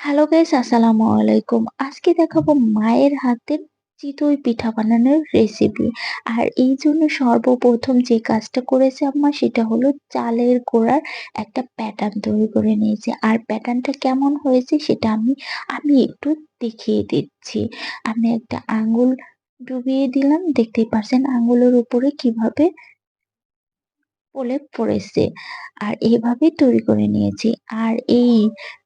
Hello guys আসসালামু আলাইকুম আজকে দেখাবো মায়ের হাতের চিতই পিঠা বানানোর রেসিপি আর এই জন্য সর্বপ্রথম যে কাজটা করেছে আম্মা, সেটা হলো চালের গোড়ার একটা প্যাটার্ন তৈরি করে নিয়েছে। আর প্যাটার্নটা কেমন হয়েছে সেটা আমি আমি একটু দেখিয়ে দিচ্ছি। আমি একটা আঙ্গুল ডুবিয়ে দিলাম। দেখতেই পাচ্ছেন আঙ্গুলের উপরে কীভাবে প্রলেপ পড়েছে। আর এভাবে তৈরি করে নিয়েছি। আর এই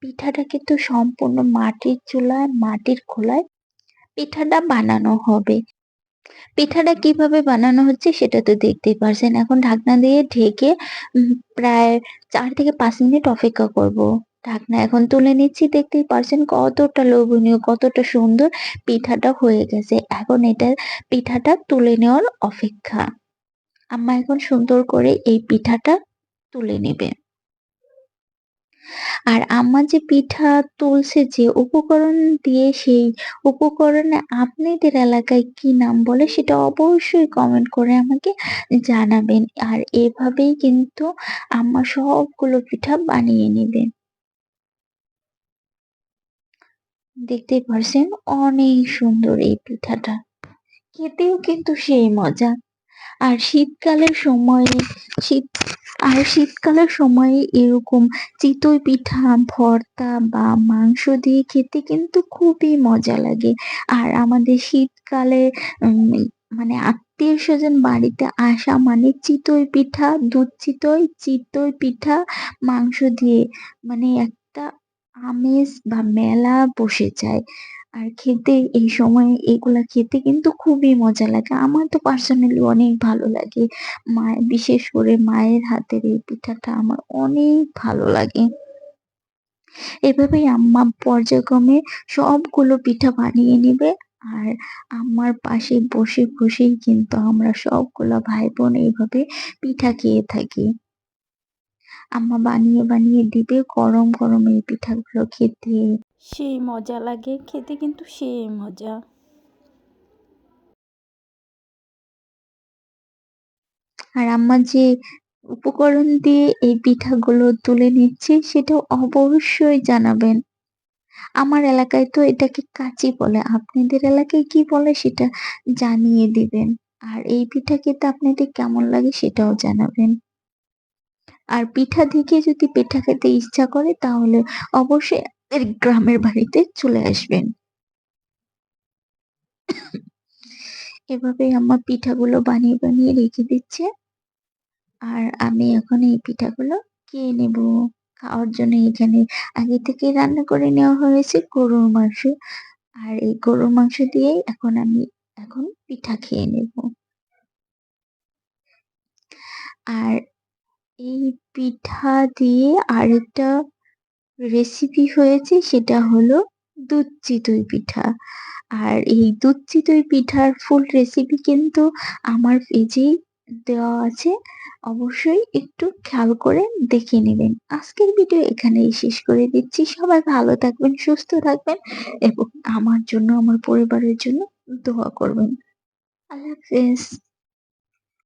পিঠাটা কিন্তু সম্পূর্ণ মাটির চুলায়, মাটির খোলায় পিঠাটা বানানো হবে। পিঠাটা কীভাবে বানানো হচ্ছে সেটা তো দেখতেই পারছেন। এখন ঢাকনা দিয়ে ঢেকে প্রায় চার থেকে পাঁচ মিনিট অপেক্ষা করব। ঢাকনা এখন তুলে নিচ্ছি, দেখতেই পারছেন কতটা লোভনীয়, কতটা সুন্দর পিঠাটা হয়ে গেছে। এখন এটা পিঠাটা তুলে নেওয়ার অপেক্ষা। আম্মা এখন সুন্দর করে এই পিঠাটা তুলে নেবে। আর আম্মা যে পিঠা তুলছে, যে উপকরণ দিয়ে সেই উপকরণে আপনাদের এলাকায় কি নাম বলে সেটা অবশ্যই কমেন্ট করে আমাকে জানাবেন। আর এভাবেই কিন্তু আম্মা সবগুলো পিঠা বানিয়ে নেবে। দেখতেই পারছেন অনেক সুন্দর এই পিঠাটা। খেতেও কিন্তু সেই মজা। আর শীতকালের সময়ে শীত, আর শীতকালের সময়ে এরকম চিতই পিঠা, ভর্তা বা মাংস দিয়ে খেতে কিন্তু খুবই মজা লাগে। আর আমাদের শীতকালে মানে আত্মীয় স্বজন বাড়িতে আসা মানে চিতই পিঠা, দুধ চিতই চিতই পিঠা, মাংস দিয়ে মানে একটা আমেজ বা মেলা বসে যায়। আর খেতে, এই সময় এগুলা খেতে কিন্তু খুবই মজা লাগে। আমার তো পার্সোনালি অনেক ভালো লাগে। মায়ের, বিশেষ করে মায়ের হাতের এই পিঠাটা আমার অনেক ভালো লাগে। এভাবেই আম্মা পর্যায়ক্রমে সবগুলো পিঠা বানিয়ে নিবে আর আমার পাশে বসে বসেই কিন্তু আমরা সবগুলো ভাই বোন এইভাবে পিঠা খেয়ে থাকি। আম্মা বানিয়ে বানিয়ে দিবে গরম গরম এই পিঠাগুলো খেতে। সেই মজা লাগে, খেতে কিন্তু সেই মজা। আর আম্মা যে উপকরণ দিয়ে এই পিঠাগুলো তুলে নিচ্ছে সেটা অবশ্যই জানাবেন। আমার এলাকায় তো এটাকে কাচি বলে। আপনাদের এলাকায় কি বলে সেটা জানিয়ে দিবেন। আর এই পিঠা খেতে আপনাদের কেমন লাগে সেটাও জানাবেন। আর পিঠা দেখে যদি পিঠা খেতে ইচ্ছা করে, তাহলে অবশ্যই আপনাদের গ্রামের বাড়িতে চলে আসবেন। এভাবে আমার পিঠাগুলো বানিয়ে বানিয়ে রেখে দিচ্ছে। আর আমি এখন এই পিঠাগুলো খেয়ে নেব। খাওয়ার জন্য এখানে আগে থেকে রান্না করে নেওয়া হয়েছে গরুর মাংস। আর এই গরুর মাংস দিয়েই এখন আমি এখন পিঠা খেয়ে নেব। আর এই পিঠা দিয়ে আরেকটা রেসিপি হয়েছে সেটা হলো দুধ চিতই পিঠা। আর এই দুধ চিতই পিঠার ফুল রেসিপি কিন্তু আমার পেজেই দেওয়া আছে। অবশ্যই একটু খেয়াল করে দেখে নেবেন। আজকের ভিডিও এখানেই শেষ করে দিচ্ছি। সবাই ভালো থাকবেন, সুস্থ থাকবেন এবং আমার জন্য, আমার পরিবারের জন্য দোয়া করবেন। আল্লাহ হাফেজ।